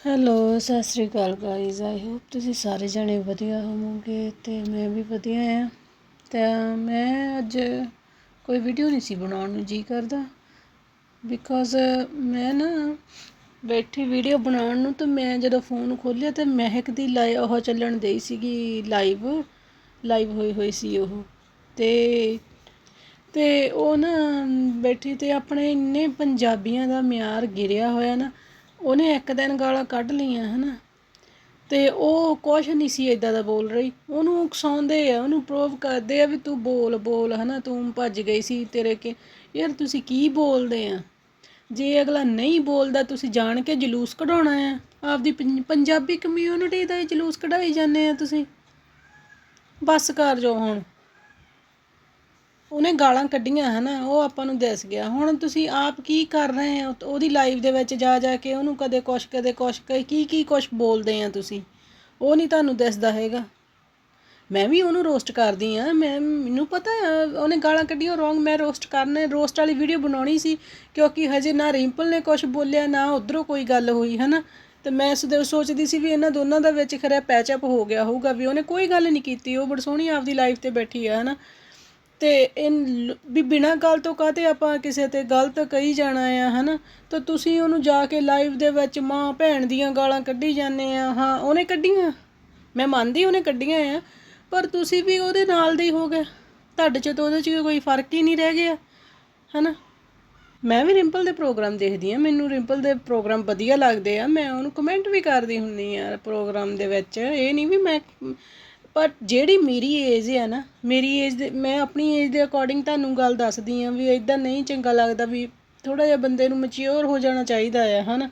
Hello Sat Sri Akal guys I hope ਤੁਸੀਂ ਸਾਰੇ ਜਣੇ ਵਧੀਆ ਹੋਵੋਗੇ ਤੇ ਮੈਂ ਵੀ ਵਧੀਆ ਆ ਤਾਂ ਮੈਂ ਅੱਜ ਕੋਈ ਵੀਡੀਓ ਨਹੀਂ ਸੀ ਬਣਾਉਣ ਨੂੰ ਜੀ ਕਰਦਾ। ਬਿਕੋਜ਼ ਮੈਂ ਨਾ ਬੈਠੀ ਵੀਡੀਓ ਬਣਾਉਣ ਨੂੰ ਤਾਂ ਮੈਂ ਜਦੋਂ ਫੋਨ ਖੋਲ੍ਹਿਆ ਤੇ ਮਹਿਕ ਦੀ ਲਾਈ ਉਹ ਚੱਲਣ ਦਈ ਸੀਗੀ ਲਾਈਵ ਲਾਈਵ ਹੋਈ ਹੋਈ ਸੀ ਉਹ। ਤੇ ਤੇ ਉਹ ਨਾ ਬੈਠੀ ਤੇ ਆਪਣੇ ਇੰਨੇ ਪੰਜਾਬੀਆਂ ਦਾ ਮਿਆਰ ਗਿਰਿਆ ਹੋਇਆ ਨਾ ਉਹਨੇ ਇੱਕ ਦਿਨ ਗਾਲਾਂ ਕੱਢ ਲਈਆਂ, ਹਨਾ। ਤੇ ਉਹ ਕੁਛ ਨਹੀਂ ਸੀ ਇਦਾਂ ਦਾ ਬੋਲ ਰਹੀ। ਉਹਨੂੰ ਉਕਸਾਉਂਦੇ ਆ, ਉਹਨੂੰ ਪ੍ਰੂਵ ਕਰਦੇ ਆ ਵੀ ਤੂੰ ਬੋਲ ਬੋਲ, ਹਨਾ, ਤੂੰ ਭੱਜ ਗਈ ਸੀ ਤੇਰੇ ਕਿ, ਯਾਰ ਤੁਸੀਂ ਕੀ ਬੋਲਦੇ ਆ? ਜੇ ਅਗਲਾ ਨਹੀਂ ਬੋਲਦਾ, ਤੁਸੀਂ ਜਾਣ ਕੇ ਜਲੂਸ ਕਢਾਉਣਾ ਆ। ਆਪਦੀ ਪੰਜਾਬੀ ਕਮਿਊਨਿਟੀ ਦਾ ਹੀ ਜਲੂਸ ਕਢਾਈ ਜਾਂਦੇ ਆ ਤੁਸੀਂ। ਬਸ ਕਰ ਜੋ ਹੁਣ। ਉਹਨੇ ਗਾਲਾਂ ਕੱਢੀਆਂ ਹਨਾ, ਉਹ ਆਪਾਂ ਨੂੰ ਦਿਸ ਗਿਆ। ਹੁਣ ਤੁਸੀਂ ਆਪ ਕੀ ਕਰ ਰਹੇ ਹੋ? ਉਹਦੀ ਲਾਈਵ ਦੇ ਵਿੱਚ ਜਾ ਜਾ ਕੇ ਉਹਨੂੰ ਕਦੇ ਕੁਛ ਕਦੇ ਕੁਛ ਕ- ਕੀ ਕੀ ਕੁਛ ਬੋਲਦੇ ਆ ਤੁਸੀਂ? ਉਹ ਨਹੀਂ ਤੁਹਾਨੂੰ ਦਿਸਦਾ ਹੈਗਾ। ਮੈਂ ਵੀ ਉਹਨੂੰ ਰੋਸਟ ਕਰਦੀ ਆ। ਮੈਂ ਮੈਨੂੰ ਪਤਾ ਉਹਨੇ ਗਾਲਾਂ ਕੱਢੀਆਂ ਰੋਂਗ ਮੈਂ ਰੋਸਟ ਕਰਨੇ ਰੋਸਟ ਵਾਲੀ ਵੀਡੀਓ ਬਣਾਉਣੀ ਸੀ, ਕਿਉਂਕਿ ਹਜੇ ਨਾ ਰਿੰਪਲ ਨੇ ਕੁਛ ਬੋਲਿਆ, ਨਾ ਉਧਰੋਂ ਕੋਈ ਗੱਲ ਹੋਈ, ਹਨਾ? ਤੇ ਮੈਂ ਸਦੇ ਸੋਚਦੀ ਸੀ ਵੀ ਇਹਨਾਂ ਦੋਨਾਂ ਦਾ ਵਿੱਚ ਖਰਿਆ ਪੈਚਅਪ ਹੋ ਗਿਆ ਹੋਊਗਾ, ਵੀ ਉਹਨੇ ਕੋਈ ਗੱਲ ਨਹੀਂ ਕੀਤੀ, ਉਹ ਬੜੀ ਸੋਹਣੀ ਆਪਦੀ ਲਾਈਫ ਤੇ ਬੈਠੀ ਆ, ਹਨਾ? ਤੇ ਇਹ ਵੀ ਬਿਨਾਂ ਗੱਲ ਤੋਂ ਕਾਹਤੇ ਆਪਾਂ ਕਿਸੇ ਤੇ ਗਲਤ ਕਹੀ ਜਾਣਾ ਆ, ਹਨਾ? ਤਾਂ ਤੁਸੀਂ ਉਹਨੂੰ ਜਾ ਕੇ ਲਾਈਵ ਦੇ ਵਿੱਚ ਮਾਂ ਭੈਣ ਦੀਆਂ ਗਾਲਾਂ ਕੱਢੀ ਜਾਂਦੇ ਆ, ਹਾਂ, ਉਹਨੇ ਕੱਢੀਆਂ? ਮੈਂ ਮੰਨਦੀ ਉਹਨੇ ਕੱਢੀਆਂ ਆ, ਪਰ ਤੁਸੀਂ ਵੀ ਉਹਦੇ ਨਾਲ ਦੇ ਹੀ ਹੋ ਗਏ। ਤੁਹਾਡੇ ਚ ਤਾਂ ਉਹਦੇ ਚ ਕੋਈ ਫ਼ਰਕ ਹੀ ਨਹੀਂ ਰਹਿ ਗਿਆ, ਹਨਾ? ਮੈਂ ਵੀ ਰਿੰਪਲ ਦੇ ਪ੍ਰੋਗਰਾਮ ਦੇਖਦੀ ਆ, ਮੈਨੂੰ ਰਿੰਪਲ ਦੇ ਪ੍ਰੋਗਰਾਮ ਵਧੀਆ ਲੱਗਦੇ ਆ। ਮੈਂ ਉਹਨੂੰ ਕਮੈਂਟ ਵੀ ਕਰਦੀ ਹੁੰਨੀ ਆ ਪ੍ਰੋਗਰਾਮ ਦੇ ਵਿੱਚ, ਇਹ ਨਹੀਂ ਵੀ ਮੈਂ ਪਰ ਜਿਹੜੀ ਮੇਰੀ ਏਜ ਹੈ ਨਾ, ਮੇਰੀ ਏਜ ਦੇ, ਮੈਂ ਆਪਣੀ ਏਜ ਦੇ ਅਕੋਰਡਿੰਗ ਤੁਹਾਨੂੰ ਗੱਲ ਦੱਸਦੀ ਹਾਂ ਵੀ ਇਦਾਂ ਨਹੀਂ ਚੰਗਾ ਲੱਗਦਾ ਵੀ ਥੋੜਾ ਜਿਹਾ ਬੰਦੇ ਨੂੰ ਮੈਚਿਓਰ ਹੋ ਜਾਣਾ ਚਾਹੀਦਾ ਹੈ ਹਨਾ?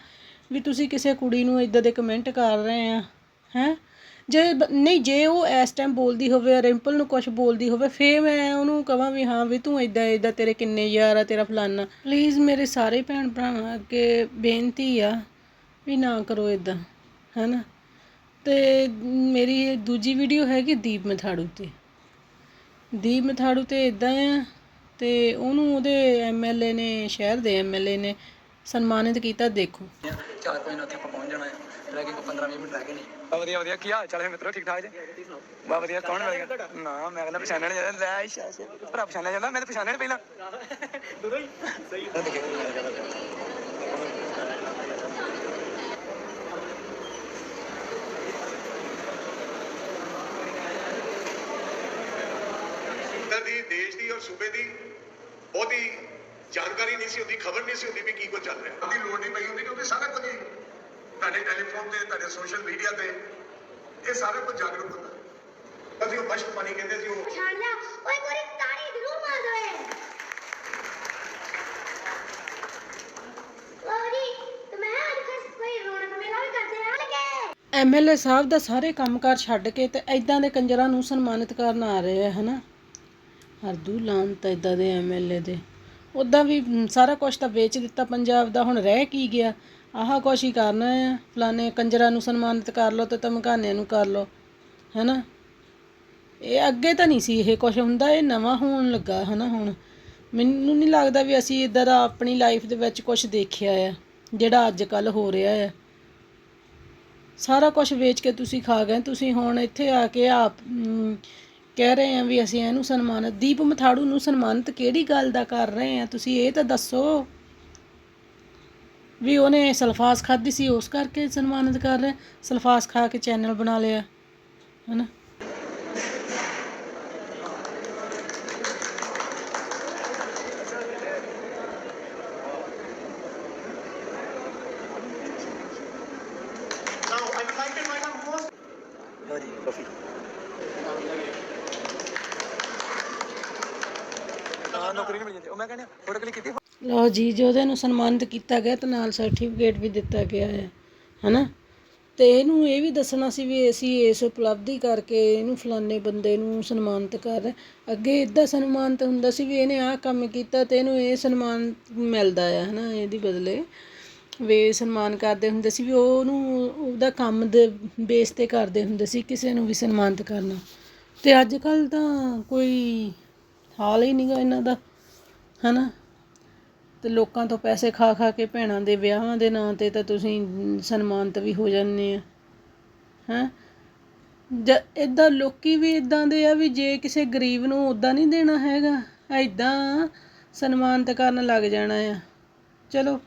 ਵੀ ਤੁਸੀਂ ਕਿਸੇ ਕੁੜੀ ਨੂੰ ਇਦਾਂ ਦੇ ਕਮੈਂਟ ਕਰ ਰਹੇ ਆ, ਹੈ? ਜੇ ਨਹੀਂ, ਜੇ ਉਹ ਇਸ ਟਾਈਮ ਬੋਲਦੀ ਹੋਵੇ ਰਿੰਪਲ ਨੂੰ ਕੁਝ ਬੋਲਦੀ ਹੋਵੇ, ਫੇਰ ਮੈਂ ਉਹਨੂੰ ਕਹਾਂ ਵੀ ਹਾਂ ਵੀ ਤੂੰ ਇਦਾਂ ਇਦਾਂ ਤੇਰੇ ਕਿੰਨੇ ਯਾਰ ਆ, ਤੇਰਾ ਫਲਾਨਾ। ਪਲੀਜ਼ ਮੇਰੇ ਸਾਰੇ ਭੈਣ ਭਰਾਵਾਂ ਅੱਗੇ ਬੇਨਤੀ ਆ ਵੀ ਨਾ ਕਰੋ ਇਦਾਂ ਹੈਨਾ? ਤੇ ਮੇਰੀ ਦੂਜੀ ਵੀਡੀਓ ਹੈਗੀ ਦੀਪ ਮਥਾੜੂ ਤੇ। ਦੀਪ ਮਥਾੜੂ ਤੇ ਇਦਾਂ ਆ ਤੇ ਉਹਨੂੰ ਉਹਦੇ ਐਮਐਲਏ ਨੇ ਸ਼ਹਿਰ ਦੇ ਐਮਐਲਏ ਨੇ ਸਨਮਾਨਿਤ ਕੀਤਾ ਦੇਖੋ। ਚਾਰ ਪੰਜ ਉੱਥੇ ਆਪਾਂ ਪਹੁੰਚ ਜਾਣਾ ਹੈ। ਰਹਿ ਗਏ 15 20 ਮਿੰਟ ਰਹਿ ਗਏ ਨੇ ਬਾ ਵਧੀਆ ਵਧੀਆ। ਕੀ ਹਾਲ ਚਾਲ ਹੈ ਮਿੱਤਰੋ? ਠੀਕ ਠਾਕ ਜੀ? ਬਾ ਵਧੀਆ ਕੌਣ ਮਿਲ ਗਿਆ? ਨਾ ਮੈਂ ਕਹਿੰਦਾ ਪਛਾਣਿਆ ਨਹੀਂ ਜਾਂਦਾ। ਲੈ ਅੱਛਾ ਅੱਛਾ ਭਰਾ ਪਛਾਣਿਆ ਜਾਂਦਾ? ਮੈਂ ਤਾਂ ਪਛਾਣਿਆ ਨਹੀਂ ਪਹਿਲਾਂ। ਦੋਨੋਂ ਹੀ। ਸਹੀ ਦੇਸ਼ ਦੀ ਔਰ ਸੂਬੇ ਦੀ ਬਹੁਤੀ ਜਾਣਕਾਰੀ ਨਹੀਂ ਸੀ ਹੁੰਦੀ ਖਬਰ ਨਹੀਂ ਸੀ ਹੁੰਦੀ ਵੀ ਕੀ ਕੁਝ ਚੱਲ ਰਿਹਾ। ਉਹਦੀ ਲੋੜ ਨਹੀਂ ਪਈ ਹੁੰਦੀ ਕਿਉਂਕਿ ਸਾਰਾ ਕੁਝ ਹੀ ਤੁਹਾਡੇ ਟੈਲੀਫੋਨ ਤੇ ਤੁਹਾਡੇ ਸੋਸ਼ਲ ਮੀਡੀਆ ਤੇ ਇਹ ਸਾਰਾ ਕੁਝ ਜਾਗਰੂਕ ਹੁੰਦਾ। ਅਸੀਂ ਉਹ ਮਸ਼ਕ ਪਾਣੀ ਕਹਿੰਦੇ ਸੀ ਉਹ ਪਛਾਣ ਲਿਆ ਓਏ ਗੋਰੀ ਤਾੜੀ ਜ਼ਰੂਰ ਮਾਰ ਦੋਏ ਗੋਰੀ ਤੇ ਮੈਂ ਅੱਜ ਫਿਰ ਕੋਈ ਰੌਣਕ ਮੇਲਾ ਵੀ ਕਰਦੇ ਆ ਲਗੇ। ਐਮਐਲਏ ਸਾਹਿਬ ਦਾ ਸਾਰੇ ਕੰਮਕਾਰ ਛੱਡ ਕੇ ਤੇ ਐਦਾਂ ਦੇ ਕੰਜਰਾਂ ਨੂੰ ਸਨਮਾਨਿਤ ਕਰਨ ਆ ਰਹੇ ਆ ਹਨਾ? ਹਰਦੂ ਲਾਂਤ ਐਦਾਂ ਦੇ ਐਮਐਲਏ ਦੇ। ਉਦਾਂ ਵੀ ਸਾਰਾ ਕੁਝ ਤਾਂ ਵੇਚ ਦਿੱਤਾ ਪੰਜਾਬ ਦਾ, ਹੁਣ ਰਹਿ ਕੀ ਗਿਆ? ਆਹ ਕੁਛ ਹੀ ਕਰਨਾ ਆ ਫਲਾਣੇ ਕੰਜਰਾਂ ਨੂੰ ਸਨਮਾਨਿਤ ਕਰ ਲਓ ਤੇ ਧਮਕਾਨਿਆਂ ਨੂੰ ਕਰ ਲਓ। ਹਨਾ? ਇਹ ਅੱਗੇ ਤਾਂ ਨਹੀਂ ਸੀ ਇਹ ਕੁਝ ਹੁੰਦਾ, ਇਹ ਨਵਾਂ ਹੋਣ ਲੱਗਾ, ਹਨਾ ਹੁਣ? ਮੈਨੂੰ ਨਹੀਂ ਲੱਗਦਾ ਵੀ ਅਸੀਂ ਇਦਾਂ ਦਾ ਆਪਣੀ ਲਾਈਫ ਦੇ ਵਿੱਚ ਕੁਝ ਦੇਖਿਆ ਆ, ਜਿਹੜਾ ਅੱਜ ਕੱਲ ਹੋ ਰਿਹਾ ਹੈ ਸਾਰਾ ਕੁਝ ਵੇਚ ਕੇ ਤੁਸੀਂ ਖਾ ਗਏ, ਤੁਸੀਂ ਹੁਣ ਇੱਥੇ ਆ ਕੇ ਆਪ ਕਹਿ ਰਹੇ ਹਾਂ ਵੀ ਅਸੀਂ ਇਹਨੂੰ ਸਨਮਾਨਿਤ, ਦੀਪ ਮਥਾੜੂ ਨੂੰ ਸਨਮਾਨਿਤ ਕਿਹੜੀ ਗੱਲ ਦਾ ਕਰ ਰਹੇ ਹਾਂ? ਤੁਸੀਂ ਇਹ ਤਾਂ ਦੱਸੋ ਵੀ ਉਹਨੇ ਸਲਫਾਸ ਖਾਧੀ ਸੀ, ਉਸ ਕਰਕੇ ਸਨਮਾਨਿਤ ਕਰ ਰਹੇ ਸਲਫਾਸ ਖਾ ਕੇ ਚੈਨਲ ਬਣਾ ਲਿਆ, ਹਨਾ Now, I would like to invite our most ਲਓ ਜੀ ਕਾਫੀ ਹਾਂ ਨੌਕਰੀ ਨਹੀਂ ਮਿਲ ਜਾਂਦੀ ਉਹ ਮੈਂ ਕਹਿੰਦਾ ਫੋਟੋ ਕਲਿੱਕ ਕੀਤੀ? ਲਓ ਜੀ ਜਿਹਦੇ ਨੂੰ ਸਨਮਾਨਿਤ ਕੀਤਾ ਗਿਆ ਤੇ ਨਾਲ ਸਰਟੀਫਿਕੇਟ ਵੀ ਦਿੱਤਾ ਗਿਆ ਹੈ, ਹਨਾ? ਤੇ ਇਹਨੂੰ ਇਹ ਵੀ ਦੱਸਣਾ ਸੀ ਵੀ ਅਸੀਂ ਇਸ ਉਪਲਬਧੀ ਕਰਕੇ ਇਹਨੂੰ ਫਲਾਣੇ ਬੰਦੇ ਨੂੰ ਸਨਮਾਨਿਤ ਕਰ ਰਹੇ ਅੱਗੇ ਇਦਾਂ ਸਨਮਾਨਿਤ ਹੁੰਦਾ ਸੀ ਵੀ ਇਹਨੇ ਆਹ ਕੰਮ ਕੀਤਾ ਤੇ ਇਹਨੂੰ ਇਹ ਸਨਮਾਨ ਮਿਲਦਾ ਆ, ਹਨਾ, ਇਹਦੀ ਬਦਲੇ। ਵੀ ਸਨਮਾਨ ਕਰਦੇ ਹੁੰਦੇ ਸੀ ਵੀ ਉਹਨੂੰ, ਉਹਦਾ ਕੰਮ ਦੇ ਬੇਸ ਤੇ ਕਰਦੇ ਹੁੰਦੇ ਸੀ ਕਿਸੇ ਨੂੰ ਵੀ ਸਨਮਾਨਿਤ ਕਰਨਾ। ਤੇ ਅੱਜ ਕੱਲ ਤਾਂ ਕੋਈ ਹਾਲ ਹੀ ਨਹੀਂਗਾ ਇਹਨਾਂ ਦਾ। ਹਨਾ? ਅਤੇ ਲੋਕਾਂ ਤੋਂ ਪੈਸੇ ਖਾ ਖਾ ਕੇ ਭੈਣਾਂ ਦੇ ਵਿਆਹਾਂ ਦੇ ਨਾਂ ਤੇ ਤਾਂ ਤੁਸੀਂ ਸਨਮਾਨਿਤ ਵੀ ਹੋ ਜਾਂਦੇ ਆ। ਹੈਂ? ਜ ਇਦਾਂ ਲੋਕੀ ਵੀ ਇੱਦਾਂ ਦੇ ਆ ਵੀ ਜੇ ਕਿਸੇ ਗਰੀਬ ਨੂੰ ਉਦਾਂ ਨਹੀਂ ਦੇਣਾ ਹੈਗਾ ਇੱਦਾਂ ਸਨਮਾਨਿਤ ਕਰਨ ਲੱਗ ਜਾਣਾ ਆ। ਚਲੋ,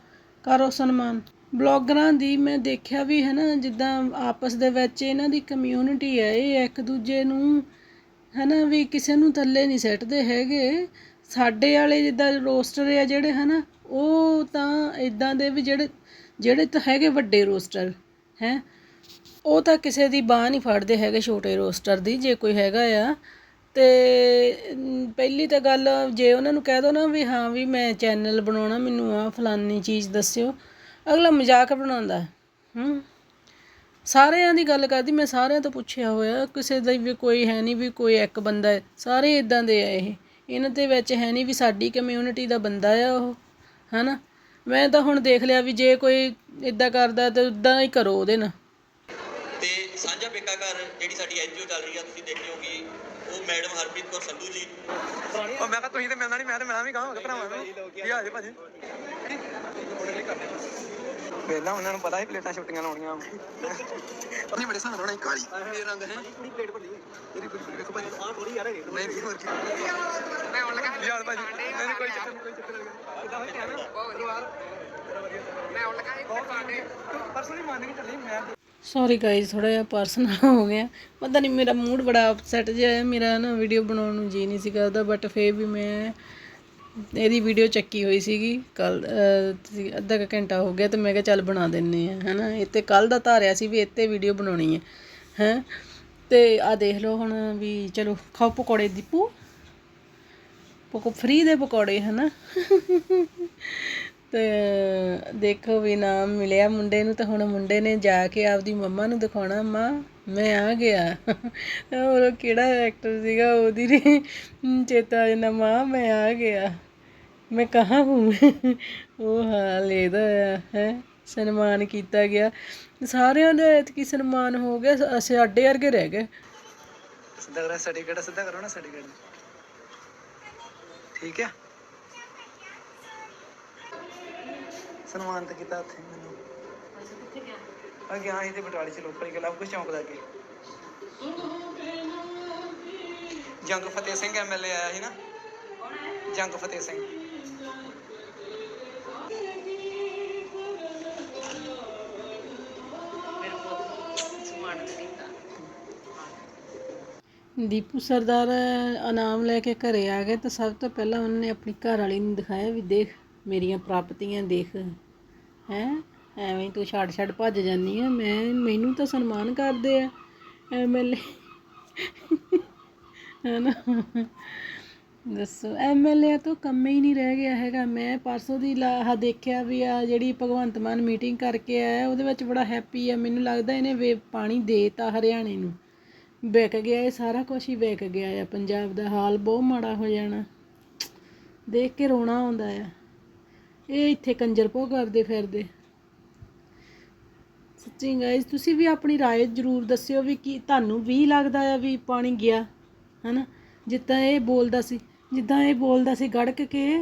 ਕਰੋ ਸਨਮਾਨ। ਬਲੌਗਰਾਂ ਦੀ ਮੈਂ ਦੇਖਿਆ ਵੀ ਹੈ ਨਾ ਜਿੱਦਾਂ ਆਪਸ ਦੇ ਵਿੱਚ ਇਹਨਾਂ ਦੀ ਕਮਿਊਨਿਟੀ ਹੈ ਇਹ ਇੱਕ ਦੂਜੇ ਨੂੰ ਹੈ ਨਾ ਵੀ ਕਿਸੇ ਨੂੰ ਥੱਲੇ ਨਹੀਂ ਸੱਟਦੇ ਹੈਗੇ। ਸਾਡੇ ਵਾਲੇ ਜਿੱਦਾਂ ਰੋਸਟਰ ਆ ਜਿਹੜੇ ਹਨਾ, ਉਹ ਤਾਂ ਇਦਾਂ ਦੇ ਵੀ ਜਿਹੜੇ ਜਿਹੜੇ ਤਾਂ ਹੈਗੇ ਵੱਡੇ ਰੋਸਟਰ, ਹੈ। ਉਹ ਤਾਂ ਕਿਸੇ ਦੀ ਬਾਹ ਨਹੀਂ ਫੜਦੇ ਹੈਗੇ ਛੋਟੇ ਰੋਸਟਰ ਦੀ, ਜੇ ਕੋਈ ਹੈਗਾ ਆ। ਤੇ ਪਹਿਲੀ ਤਾਂ ਗੱਲ, ਜੇ ਉਹਨਾਂ ਨੂੰ ਕਹਿ ਦੋ ਨਾ ਵੀ ਹਾਂ ਵੀ ਮੈਂ ਚੈਨਲ ਬਣਾਉਣਾ, ਮੈਨੂੰ ਆ ਫਲਾਨੀ ਚੀਜ਼ ਦੱਸਿਓ, ਅਗਲਾ ਮਜ਼ਾਕ ਬਣਾਉਂਦਾ, ਹੂੰ। ਸਾਰਿਆਂ ਦੀ ਗੱਲ ਕਰਦੀ, ਮੈਂ ਸਾਰਿਆਂ ਤੋਂ ਪੁੱਛਿਆ ਹੋਇਆ, ਕਿਸੇ ਦਾ ਵੀ ਕੋਈ ਹੈ ਨਹੀਂ ਵੀ ਕੋਈ ਇੱਕ ਬੰਦਾ ਸਾਰੇ ਇਦਾਂ ਦੇ ਆ ਇਹ। ਇਹਨਾਂ ਦੇ ਵਿੱਚ ਹੈ ਨਹੀਂ ਵੀ ਸਾਡੀ ਕਮਿਊਨਿਟੀ ਦਾ ਬੰਦਾ ਆ ਉਹ ਹਨਾ? ਮੈਂ ਤਾਂ ਹੁਣ ਦੇਖ ਲਿਆ ਵੀ ਜੇ ਕੋਈ ਇਦਾਂ ਕਰਦਾ ਤਾਂ ਉਦਾਂ ਹੀ ਕਰੋ ਉਹਦੇ ਨਾਲ। ਤੇ ਸਾਂਝਾ ਪੇਕਾ ਘਰ ਜਿਹੜੀ ਸਾਡੀ ਐਨਜੀਓ ਚੱਲ ਰਹੀ ਆ ਤੁਸੀਂ ਦੇਖਿਓ ਕਿ ਉਹ ਮੈਡਮ ਹਰਪ੍ਰੀਤ ਕੌਰ ਸੰਧੂ ਜੀ। ਉਹ ਮੈਂ ਕਿਹਾ ਤੁਸੀਂ ਤੇ ਮਿਲਣਾ ਨਹੀਂ ਮੈਂ ਤੇ ਮਿਲਣਾ ਵੀ ਕਹਾਂਗਾ ਭਰਾਵਾਂ ਨੂੰ। ਕੀ ਹਾਲ ਜੀ ਭਾਜੀ। ਪਹਿਲਾਂ ਉਹਨਾਂ ਨੂੰ ਪਤਾ ਸੀ ਪਲੇਟਾਂ ਛੁੱਟੀਆਂ ਲਾਉਣੀਆਂ। ਉਹਨੇ ਬੜੇ ਸਾਹ ਰੋਣਾ ਕਾਲੀ। ਇਹ ਰੰਗ ਹੈ। ਪੂਰੀ ਪਲੇਟ ਹੈ ਤੇਰੀ ਪੂਰੀ ਵੇਖੋ ਭਾਜੀ ਆਹ ਥੋੜੀ ਯਾਰ ਨਹੀਂ ਨਹੀਂ ਹੋਰ ਕੀ। ਮੈਂ ਆਉਣ ਲੱਗਾ ਯਾਰ ਨਹੀਂ ਨਹੀਂ, ਕੋਈ ਚੱਕਰ ਨਹੀਂ ਕੋਈ ਚੱਕਰ ਇਦਾਂ ਕਿਹਾ ਨਾ? ਬਹੁਤ ਪਰਿਵਾਰ। ਮੈਂ ਆਉਣ ਲੱਗਾ ਇੱਕ ਪਾਣੇ ਪਰਸਨਲੀ ਮੰਨ ਕੇ ਚੱਲੀ ਮੈਂ ਸੌਰੀ ਗਾਇਜ਼ ਥੋੜਾ ਜਿਹਾ ਪਰਸਨਲ ਹੋ ਗਿਆ। ਪਤਾ ਨਹੀਂ ਮੇਰਾ ਮੂਡ ਬੜਾ ਅਪਸੈਟ ਜਿਹਾ ਹੈ। ਮੇਰਾ ਨਾ ਵੀਡੀਓ ਬਣਾਉਣ ਨੂੰ ਜੀ ਨਹੀਂ ਸੀ ਕਰਦਾ ਬਟ ਫੇਰ ਵੀ ਮੈਂ ਇਹਦੀ ਵੀਡੀਓ ਚੱਕੀ ਹੋਈ ਸੀਗੀ, ਕੱਲ ਅੱਧਾ ਕੁ ਘੰਟਾ ਹੋ ਗਿਆ ਤੇ ਮੈਂ ਕਿਹਾ ਚੱਲ ਬਣਾ ਦਿੰਨੇ ਆ, ਹਨਾ? ਇਹ ਤੇ ਕੱਲ ਦਾ ਧਾਰਿਆ ਸੀ ਵੀ ਇੱਥੇ ਵੀਡੀਓ ਬਣਾਉਣੀ ਹੈ ਹੈ? ਤੇ ਆ ਦੇਖ ਲਓ ਹੁਣ ਵੀ ਚਲੋ, ਖਾਓ ਪਕੌੜੇ ਦੀਪੂ। ਪਕੋ ਫਰੀ ਦੇ ਪਕੌੜੇ, ਹਨਾ? ਤੇ ਦੇਖੋ ਵੀ ਨਾਮ ਮਿਲਿਆ ਮੁੰਡੇ ਨੂੰ, ਤਾਂ ਹੁਣ ਮੁੰਡੇ ਨੇ ਜਾ ਕੇ ਆਪਦੀ ਮੰਮਾ ਨੂੰ ਦਿਖਾਉਣਾ, ਮਾਂ। ਮੈਂ ਆ ਗਿਆ। ਹੋਰ ਉਹ ਕਿਹੜਾ ਐਕਟਰ ਸੀਗਾ? ਉਹਦੀ ਨੀ ਚੇਤਾ ਆ ਜਾਂਦਾ ਮਾਂ ਮੈਂ ਆ ਗਿਆ। ਮੈਂ ਕਹਾਂ ਹੂੰ ਉਹ ਹਾਲ ਇਹਦਾ ਆ ਹੈ। ਸਨਮਾਨ ਕੀਤਾ ਗਿਆ। ਸਾਰਿਆਂ ਦਾ ਐਤਕੀ ਸਨਮਾਨ ਹੋ ਗਿਆ। ਸ- ਸਾਡੇ ਵਰਗੇ ਰਹਿ ਗਏ। ਸਿੱਧਾ ਕਰੋ ਸਰਟੀਫਿਕੇਟ ਸਿੱਧਾ ਕਰੋ ਨਾ ਸਰਟੀਫਿਕੇਟ ਠੀਕ ਹੈ ਸਨਮਾਨਿਤ ਕੀਤਾ ਉੱਥੇ ਮੈਨੂੰ। ਆ ਗਿਆ? ਸੀ ਤੇ ਬਟਾਲੇ ਚ ਲੋਕਲ ਹੀ ਲਵ ਕੁਛ ਚੌਂਕ ਦਾ ਜੰਗ ਫਤਿਹ ਸਿੰਘ ਐਮਐਲਏ ਆਇਆ ਸੀ ਨਾ? ਜੰਗ ਫਤਿਹ ਸਿੰਘ। ਦੀਪੂ ਸਰਦਾਰ ਇਨਾਮ ਲੈ ਕੇ ਘਰੇ ਆ ਗਏ ਤਾਂ ਸਭ ਤੋਂ ਪਹਿਲਾਂ ਉਹਨੇ ਆਪਣੀ ਘਰ ਵਾਲੀ ਨੂੰ ਦਿਖਾਇਆ ਵੀ ਦੇਖ, ਮੇਰੀਆਂ ਪ੍ਰਾਪਤੀਆਂ ਦੇਖ। ਹੈ? ਐਵੇਂ ਹੀ ਤੂੰ ਛੱਡ ਛੱਡ ਭੱਜ ਜਾਂਦੀ ਆ। ਮੈਂ, ਮੈਨੂੰ ਤਾਂ ਸਨਮਾਨ ਕਰਦੇ ਆ। ਐਮਐਲਏ ਹੈਨਾ? ਦੱਸੋ। ਐਮਐਲਏ ਤੋਂ ਕੰਮ ਹੀ ਨਹੀਂ ਰਹਿ ਗਿਆ ਹੈਗਾ। ਮੈਂ ਪਰਸੋਂ ਦੀ ਲਾਹ ਦੇਖਿਆ ਵੀ ਆ ਜਿਹੜੀ ਭਗਵੰਤ ਮਾਨ ਮੀਟਿੰਗ ਕਰਕੇ ਆਇਆ, ਉਹਦੇ ਵਿੱਚ ਬੜਾ ਹੈਪੀ ਆ। ਮੈਨੂੰ ਲੱਗਦਾ ਇਹਨੇ ਵੇ ਪਾਣੀ ਦੇਤਾ ਹਰਿਆਣੇ ਨੂੰ। ਵਿਕ ਗਿਆ ਇਹ ਸਾਰਾ ਕੁਝ ਹੀ ਵਿਕ ਗਿਆ ਆ। ਪੰਜਾਬ ਦਾ ਹਾਲ ਬਹੁਤ ਮਾੜਾ ਹੋ ਜਾਣਾ। ਦੇਖ ਕੇ ਰੋਣਾ ਆਉਂਦਾ ਆ। ਇਹ ਇੱਥੇ ਕੰਜਰ ਪੋ ਕਰਦੇ ਫਿਰਦੇ। ਸੱਚੀ ਗਾਇਸ ਤੁਸੀਂ ਵੀ ਆਪਣੀ ਰਾਏ ਜ਼ਰੂਰ ਦੱਸਿਓ ਵੀ ਕੀ ਤੁਹਾਨੂੰ ਵੀ ਲੱਗਦਾ ਆ ਵੀ ਪਾਣੀ ਗਿਆ, ਹਨਾ? ਜਿੱਦਾਂ ਇਹ ਬੋਲਦਾ ਸੀ, ਜਿੱਦਾਂ ਇਹ ਬੋਲਦਾ ਸੀ ਗੜਕ ਕੇ,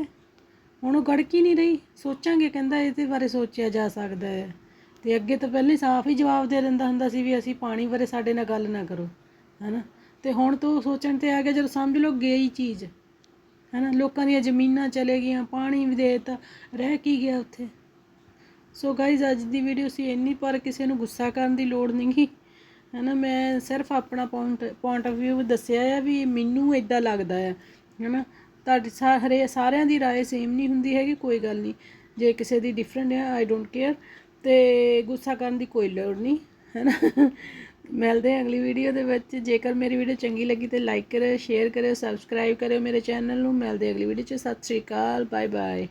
ਹੁਣ ਉਹ ਗੜਕ ਹੀ ਨਹੀਂ ਰਹੀ। ਸੋਚਾਂਗੇ, ਕਹਿੰਦਾ ਇਹਦੇ ਬਾਰੇ ਸੋਚਿਆ ਜਾ ਸਕਦਾ ਹੈ ਤੇ ਅੱਗੇ ਤਾਂ ਪਹਿਲਾਂ ਹੀ ਸਾਫ਼ ਹੀ ਜਵਾਬ ਦੇ ਦਿੰਦਾ ਹੁੰਦਾ ਸੀ ਵੀ ਅਸੀਂ ਪਾਣੀ ਬਾਰੇ ਸਾਡੇ ਨਾਲ ਗੱਲ ਨਾ ਕਰੋ, ਹਨਾ? ਤੇ ਹੁਣ ਤੋਂ ਸੋਚਣ ਤੇ ਆ ਗਿਆ, ਜਦੋਂ ਸਮਝ ਲਓ ਗਈ ਚੀਜ਼, ਹਨਾ? ਲੋਕਾਂ ਦੀਆਂ ਜ਼ਮੀਨਾਂ ਚਲੇ ਗਈਆਂ, ਪਾਣੀ ਵੀ ਦੇਤਾ, ਰਹਿ ਕੀ ਗਿਆ ਉੱਥੇ? ਸੋ ਗਾਇਜ਼ ਅੱਜ ਦੀ ਵੀਡੀਓ ਸੀ ਇੰਨੀ ਪਰ ਕਿਸੇ ਨੂੰ ਗੁੱਸਾ ਕਰਨ ਦੀ ਲੋੜ ਨਹੀਂ ਗੀ ਹੈਨਾ ਮੈਂ ਸਿਰਫ ਆਪਣਾ ਪੁਆਇੰਟ ਪੁਆਇੰਟ ਆਫ View ਦੱਸਿਆ ਆ ਵੀ ਮੈਨੂੰ ਇਦਾਂ ਲੱਗਦਾ ਆ ਹੈਨਾ ਤੁਹਾਡੀ ਸਾਰੇ ਸਾਰਿਆਂ ਦੀ رائے ਸੇਮ ਨਹੀਂ ਹੁੰਦੀ ਹੈਗੀ ਕੋਈ ਗੱਲ ਨਹੀਂ ਜੇ ਕਿਸੇ ਦੀ ਡਿਫਰੈਂਟ ਹੈ ਆਈ ਡੋਂਟ ਕੇਅਰ ਤੇ ਗੁੱਸਾ ਕਰਨ ਦੀ ਕੋਈ ਲੋੜ ਨਹੀਂ ਹੈਨਾ ਮਿਲਦੇ ਹਾਂ ਅਗਲੀ ਵੀਡੀਓ ਦੇ ਵਿੱਚ ਜੇਕਰ ਮੇਰੀ ਵੀਡੀਓ ਚੰਗੀ ਲੱਗੀ ਤੇ ਲਾਈਕ ਕਰਿਓ ਸ਼ੇਅਰ ਕਰਿਓ ਸਬਸਕ੍ਰਾਈਬ ਕਰਿਓ ਮੇਰੇ ਚੈਨਲ ਨੂੰ ਮਿਲਦੇ ਹਾਂ ਅਗਲੀ ਵੀਡੀਓ 'ਚ ਸਤਿ ਸ਼੍ਰੀ ਅਕਾਲ ਬਾਏ ਬਾਏ